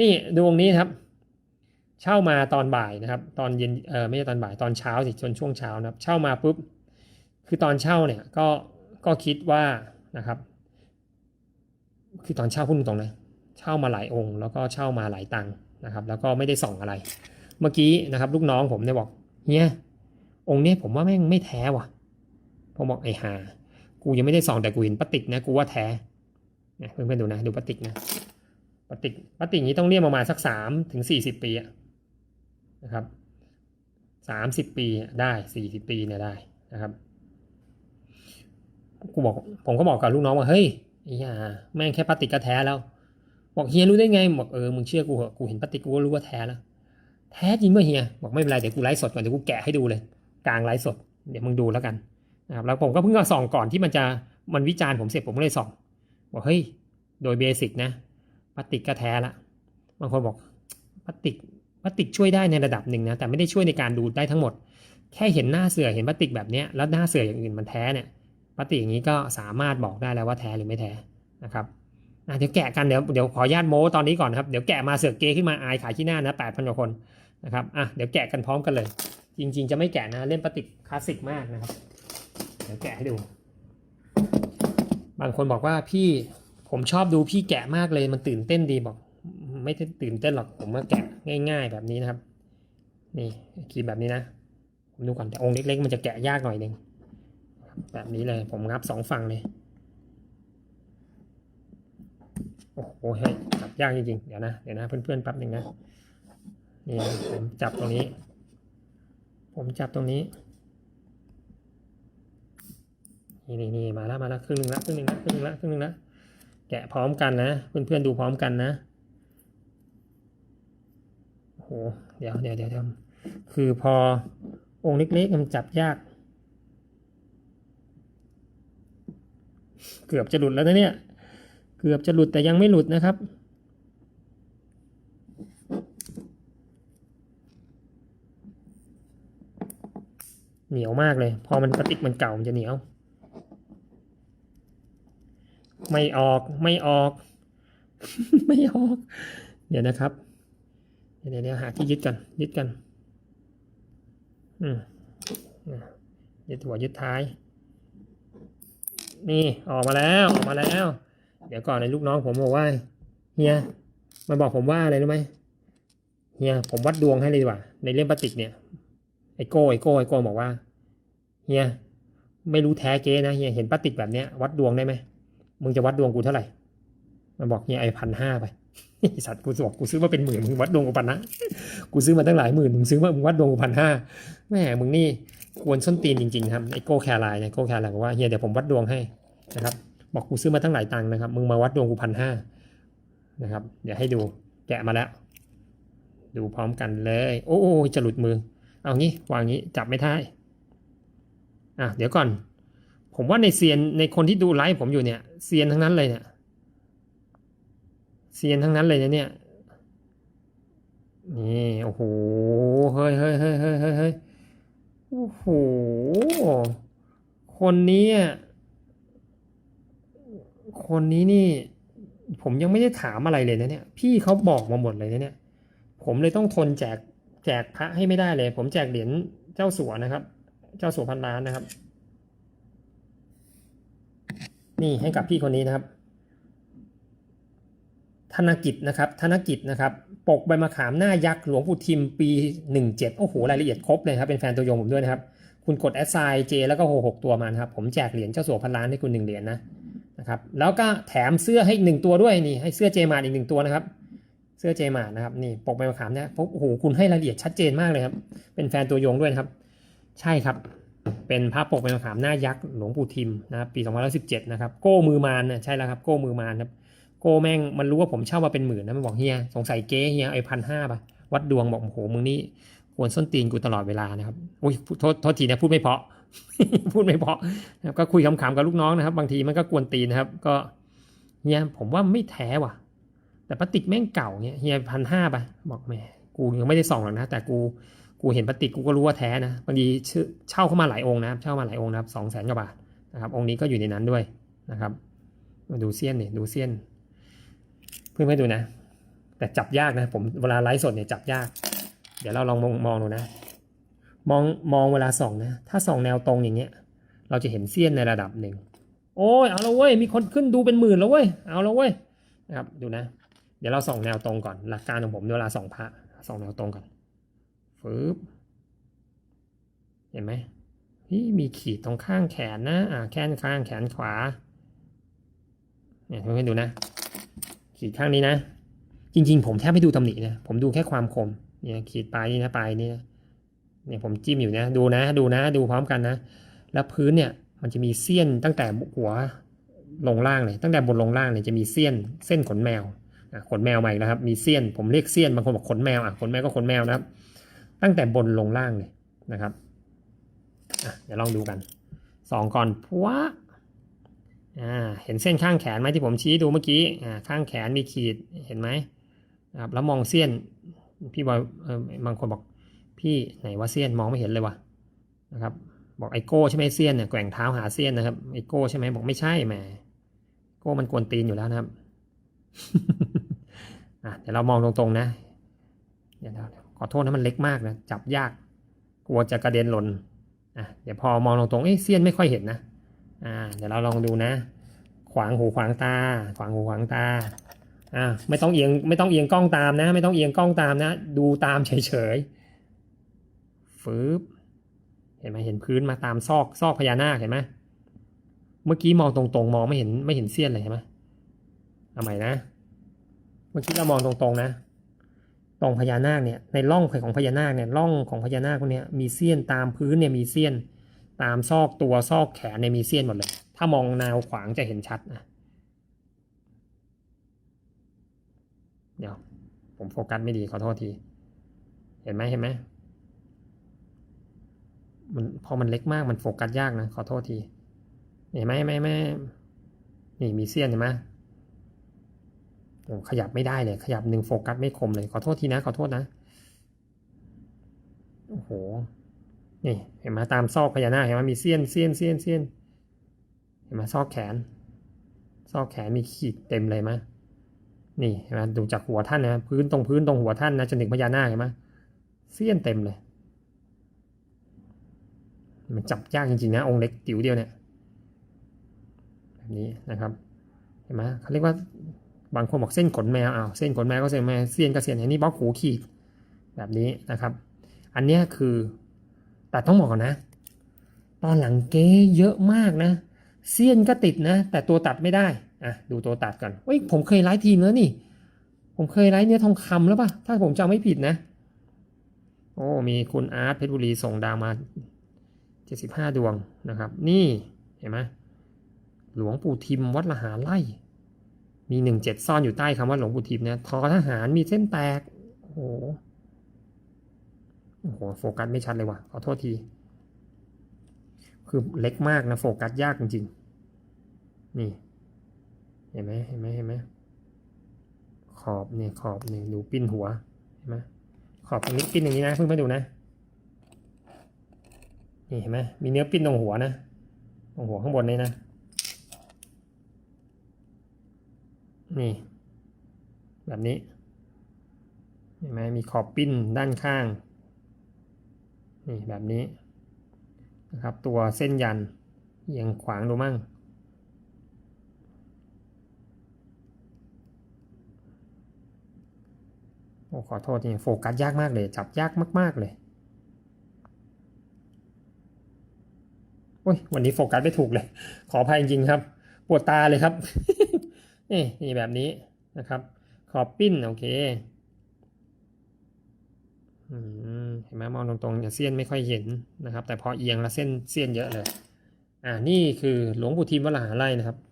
นี่ดูองนี้ครับ เช่ามาตอนบ่ายนะครับ ตอนเย็นเออไม่ใช่ตอนบ่ายตอนเช้าสิจนช่วงเช้านะครับ เช่ามาปุ๊บคือตอนเช่าเนี่ยก็ก็คิดว่านะครับ คือตอนเช่าพูดตรงๆนะเช่ามาหลายองค์ แล้วก็เช่ามาหลายตังค์นะครับ แล้วก็ไม่ได้ส่องอะไร เมื่อกี้นะครับ ลูกน้องผมเนี่ยบอกเฮียองค์นี้ผมว่าแม่งไม่แท้ว่ะผมบอกไอ้หากูยังไม่ได้ส่องแต่กูเห็นปฏิกนะกูว่าแท้เนี่ยเพื่อนๆดูนะดูปฏิกนะ ปฏิปฏิกนี้ต้องเรียกประมาณสักสามถึงสี่สิบปีอะนะครับสามสิบปีได้สี่สิบปีเนี่ยได้นะครับกูบอกผมก็บอกกับลูกน้องว่าเฮ้ยไอ้ห่าแม่งแค่ปฏิกก็แท้แล้ว บอกเฮียรู้ได้ไงบอกเออมึงเชื่อกูเหอะกูเห็นปฏิกูก็รู้ว่าแท้แล้วแท้จริงเมื่อเฮียบอกไม่เป็นไรเดี๋ยวกูไลฟ์สดก่อนเดี๋ยวกูแกะให้ดูเลย กลางไลฟ์สดเดี๋ยวมึงดูแล้วกันนะครับแล้วผมก็เพิ่งเอาส่องก่อนที่มันจะมันวิจารณ์ผมเสร็จผมก็เลยส่องบอกเฮ้ยโดยเบสิกนะ พลาสติกก็แท้ละ บางคนบอกพลาสติกพลาสติกช่วยได้ในระดับหนึ่งนะแต่ไม่ได้ช่วยในการดูดได้ทั้งหมด แค่เห็นหน้าเสือเห็นพลาสติกแบบนี้แล้วหน้าเสืออย่างอื่นมันแท้เนี่ยพลาสติกอย่างนี้ก็สามารถบอกได้แล้วว่าแท้หรือไม่แท้นะครับเดี๋ยวแกะกันเดี๋ยวเดี๋ยวขอญาตโม้ตอนนี้ก่อนนะครับเดี๋ยวแกะมาเสือกเกขึ้นมาอายขายที่หน้านะแปดพันกว่าคนนะครับอะเดี๋ยวแกะกันพร้อมกันเลย จริง ๆ จะไม่แกะนะเล่นปฏิกคลาสสิกมากนะครับ เดี๋ยวแกะให้ดู บางคนบอกว่าพี่ ผมชอบดูพี่แกะมากเลยมันตื่นเต้นดีบอก ไม่ได้ตื่นเต้นหรอกผมว่าแกะง่าย ๆ แบบนี้นะครับ นี่ครีมแบบนี้นะผมดูก่อนแต่องค์เล็ก ๆ มันจะแกะยากหน่อยหนึ่งแบบนี้เลยผมงับสองฝั่งเลยโอ้โหให้จับยากจริงๆ เดี๋ยวนะ เดี๋ยวนะ เพื่อนๆแป๊บหนึ่งนะ นี่ผมจับตรงนี้ ผมจับตรงนี้ นี่นี่นี่มาแล้วมาแล้วครึ่งหนึ่งละครึ่งหนึ่งละครึ่งหนึ่งละครึ่งหนึ่งละ แกะพร้อมกันนะ เพื่อนๆดูพร้อมกันนะโอ้โหเดี๋ยวเดี๋ยวเดี๋ยวคือพอองค์เล็กๆมันจับยาก เกือบจะหลุดแล้วนะเนี่ย เกือบจะหลุดแต่ยังไม่หลุดนะครับเหนียวมากเลย พอมันพลาสติกมันเก่ามันจะเหนียว ไม่ออก ไม่ออก ไม่ออก เดี๋ยวนะครับ เดี๋ยวเดี๋ยวหาที่ยึดกัน ยึดกัน อืมอะยึดหัวยึดท้าย นี่ออกมาแล้วออกมาแล้ว เดี๋ยวก่อนในลูกน้องผมบอกว่าเฮียมันบอกผมว่าอะไรรู้ไหมเฮียผมวัดดวงให้เลยดีกว่า ในเรื่องพลาสติกเนี่ยไอโก้ไอโก้ไอโก้บอกว่าเฮียไม่รู้แท้เก๊นะเฮียเห็นพลาสติกแบบเนี้ยวัดดวงได้ไหม มึงจะวัดดวงกูเท่าไหร่ มันบอกเฮียไอพันห้าไปสัตว์กูบอกกูซื้อมาเป็นหมื่นมึงวัดดวงกูพันนะกูซื้อมาตั้งหลายหมื่นมึงซื้อมามึงวัดดวงกูพันห้าแม่มึงนี่กวนส้นตีนจริงๆครับไอโก้แคร์ไลน์เนี่ยโก้แคร์ไลน์บอกว่าเฮียเดี๋ยวผมวัดดวงให้นะครับ บอกกูซื้อมาตั้งหลายตังค์นะครับ มึงมาวัดดวงกูพันห้านะครับเดี๋ยวให้ดูแกะมาแล้ว ดูพร้อมกันเลย โอ้โอ้จะหลุดมือ เอางี้วางงี้จับไม่ได้อะเดี๋ยวก่อน ผมว่าในเซียนในคนที่ดูไลฟ์ผมอยู่เนี่ยเซียนทั้งนั้นเลยเนี่ยเซียนทั้งนั้นเลยนะเนี่ยนี่โอ้โหเฮ้ยเฮ้ยเฮ้ยเฮ้ยเฮ้ยโอ้โหคนนี้อะคนนี้นี่ ผมยังไม่ได้ถามอะไรเลยนะเนี่ย พี่เขาบอกมาหมดเลยนะเนี่ย ผมเลยต้องทนแจกแจกพระให้ไม่ได้เลย ผมแจกเหรียญเจ้าสัวนะครับ เจ้าสัวพันล้านนะครับ นี่ให้กับพี่คนนี้นะครับ ธนกิจนะครับ ธนกิจนะครับ ปกใบมะขามหน้ายักษ์หลวงปู่ทิมปี 17 โอ้โห รายละเอียดครบเลยครับ เป็นแฟนตัวยงผมด้วยนะครับ คุณกดแอดไซน์เจแล้วก็โหหกตัวมานะครับ ผมแจกเหรียญเจ้าสัวพันล้านให้คุณหนึ่งเหรียญนะนะครับ แล้วก็แถมเสื้อให้หนึ่งตัวด้วยนี่ ให้เสื้อเจมาอีกหนึ่งตัวนะครับ เสื้อเจมานะครับ นี่ปกใบมะขามเนี่ยโอ้โห คุณให้รายละเอียดชัดเจนมากเลยครับ เป็นแฟนตัวยงด้วยนะครับ ใช่ครับ เป็นภาพปกใบมะขามหน้ายักษ์หลวงปู่ทิมนะครับปี2017นะครับโก้มือมานนี่ยใช่แล้วครับโก้มือมานครับโก้แม่งมันรู้ว่าผมเช่ามาเป็นหมื่นนะมันบอกเฮียสงสัยเก๊เฮียไอพันห้าป่ะวัดดวงบอกโอ้โหมึงนี่กวนส้นตีนกูตลอดเวลานะครับอุ้ยโทษโทษทีนะพูดไม่เพาะ พูดไม่เพาะนะครับก็คุยขำๆกับลูกน้องนะครับ บางทีมันก็กวนตีนนะครับ ก็เฮียผมว่าไม่แท้ว่ะ แต่พลาสติกแม่งเก่าเนี่ยเฮียพันห้าป่ะบอกแหมกูยังไม่ได้ส่องหรอกนะแต่กู กูเห็นพลาสติกกูก็รู้ว่าแท้นะบางทีเช่าเข้ามาหลายองค์นะเช่ามาหลายองค์นะครับสองแสนกว่าบาทนะครับ องค์นี้ก็อยู่ในนั้นด้วยนะครับ มาดูเซียนเนี่ยดูเซียน เพื่อนๆดูนะ แต่จับยากนะ ผมเวลาไลฟ์สดเนี่ยจับยาก เดี๋ยวเราลองมองมองดูนะ มองมองเวลาส่องนะ ถ้าส่องแนวตรงอย่างเงี้ย เราจะเห็นเสี้ยนในระดับหนึ่งโอ้ยเอาละเว้ยมีคนขึ้นดูเป็นหมื่นแล้วเว้ยเอาละเว้ยนะครับดูนะ เดี๋ยวเราส่องแนวตรงก่อนหลักการของผมเวลาส่องพระส่องแนวตรงก่อน ฟืบเห็นไหมนี่มีขีดตรงข้างแขนนะอ่าแขนข้างแขนขวาเนี่ยเพื่อนๆดูนะ ขีดข้างนี้นะ จริง ๆ ผมแทบไม่ดูตำหนินะผมดูแค่ความคมเนี่ยขีดปลายนี่นะปลายนี่นะเนี่ยผมจิ้มอยู่นะดูนะดูนะดูพร้อมกันนะ แล้วพื้นเนี่ยมันจะมีเสี้ยนตั้งแต่หัวลงล่างเลยตั้งแต่บนลงล่างเนี่ยจะมีเสี้ยนเส้นขนแมวขนแมวใหม่แล้วครับมีเสี้ยนผมเรียกเสี้ยนบางคนบอกขนแมวอะขนแมวก็ขนแมวนะครับ ตั้งแต่บนลงล่างเลยนะครับเดี๋ยวลองดูกันสองก่อนพัวเห็นเส้นข้างแขนไหมที่ผมชี้ดูเมื่อกี้ข้างแขนมีขีดเห็นไหมครับแล้วมองเสี้ยนพี่บอยบางคนบอกพี่ไหนว่าเสี้ยนมองไม่เห็นเลยวะนะครับบอกไอโก้ใช่ไหมเซียนเนี่ยแกว่งเท้าหาเซียนนะครับไอโก้ใช่ไหมบอกไม่ใช่แหมโก้มันกวนตีนอยู่แล้วนะครับอะเดี๋ยวเรามองตรงๆนะเดี๋ยวเรา ขอโทษนะมันเล็กมากนะจับยากกลัวจะกระเด็นหล่นอะเดี๋ยวพอมองตรงๆเอ้ยเซียนไม่ค่อยเห็นนะอ่าเดี๋ยวเราลองดูนะ ขวางหูขวางตา ขวางหูขวางตาอ่าไม่ต้องเอียงไม่ต้องเอียงกล้องตามนะ ไม่ต้องเอียงกล้องตามนะ ดูตามเฉยๆฟืบเห็นไหมเห็นพื้นมาตามซอกซอกพญานาคเห็นไหมเมื่อกี้มองตรงๆ มองไม่เห็นไม่เห็นเสี้ยนเลยเห็นไหมเอาใหม่นะ เมื่อกี้เรามองตรงๆนะ ตรงพญานาคเนี่ยในร่องของพญานาคเนี่ยร่องของพญานาคพวกนี้มีเสี้ยนตามพื้นเนี่ยมีเสี้ยน ตามซอกตัวซอกแขนเนี่ยมีเสี้ยนหมดเลย ถ้ามองแนวขวางจะเห็นชัดนะเดี๋ยวผมโฟกัสไม่ดีขอโทษที เห็นไหมเห็นไหมมันพอมันเล็กมากมันโฟกัสยากนะขอโทษทีเห็นไหมไหมไหมนี่มีเสี้ยนเห็นไหม โอ้ขยับไม่ได้เลย ขยับหนึ่งโฟกัสไม่คมเลย ขอโทษทีนะ ขอโทษนะ โอ้โห นี่เห็นไหมตามซอกพญานาคเห็นไหมมีเสี้ยนเสี้ยนเสี้ยนเสี้ยน เห็นไหมซอกแขน ซอกแขนมีขีดเต็มเลยไหมนี่เห็นไหมดูจากหัวท่านนะพื้นตรงพื้นตรงหัวท่านนะจนถึงพญานาคเห็นไหมเสี้ยนเต็มเลย มันจับยากจริงๆนะ องค์เล็กติ๋วเดียวเนี่ย แบบนี้นะครับ เห็นไหมเขาเรียกว่า บางคนบอกเส้นขนแมวอ้าวเส้นขนแมวก็เส้นแมวเสี้ยนก็เสี้ยนอันนี้บล็อกหูขีดแบบนี้นะครับ อันนี้คือแต่ต้องบอกก่อนนะ ตอนหลังเก๊เยอะมากนะ เสี้ยนก็ติดนะ แต่ตัวตัดไม่ได้อะดูตัวตัดก่อนเฮ้ยผมเคยไลฟ์ทีมแล้วนี่ ผมเคยไลฟ์เนื้อทองคำแล้วป่ะถ้าผมจำไม่ผิดนะ โอ้มีคุณอาร์ตเพชรบุรีส่งดาวมาเจ็ดสิบห้าดวงนะครับ นี่เห็นไหมหลวงปู่ทิมวัดละหาไล่ มีหนึ่งเจ็ดซ่อนอยู่ใต้คำว่าหลวงปู่ทิมนะทอทหารมีเส้นแตก โอ้โหโอ้โหโฟกัสไม่ชัดเลยว่ะขอโทษที คือเล็กมากนะ โฟกัสยากจริงๆ นี่ เห็นไหมเห็นไหมเห็นไหมขอบเนี่ยขอบเนี่ยดูปิ้นหัวเห็นไหมขอบตรงนี้ปิ้นอย่างนี้นะเพิ่งมาดูนะนี่เห็นไหมมีเนื้อปิ้นตรงหัวนะตรงหัวข้างบนนี่นะ นี่ แบบนี้เห็นไหมมีขอบปิ้นด้านข้าง นี่แบบนี้นะครับ ตัวเส้นยันเอียงขวางดูมั่ง โอ้ขอโทษทีโฟกัสยากมากเลย จับยากมาก ๆ เลยโอ้ยวันนี้โฟกัสไม่ถูกเลย ขออภัยจริงครับ ปวดตาเลยครับ นี่นี่แบบนี้นะครับ ขอบปิ้นโอเคอืมเห็นไหมมองตรงๆอย่าเส้นไม่ค่อยเห็นนะครับ แต่พอเอียงแล้วเส้นเส้นเยอะเลย อ่านี่คือหลวงปู่ทิมวัดลหาไร่นะครับ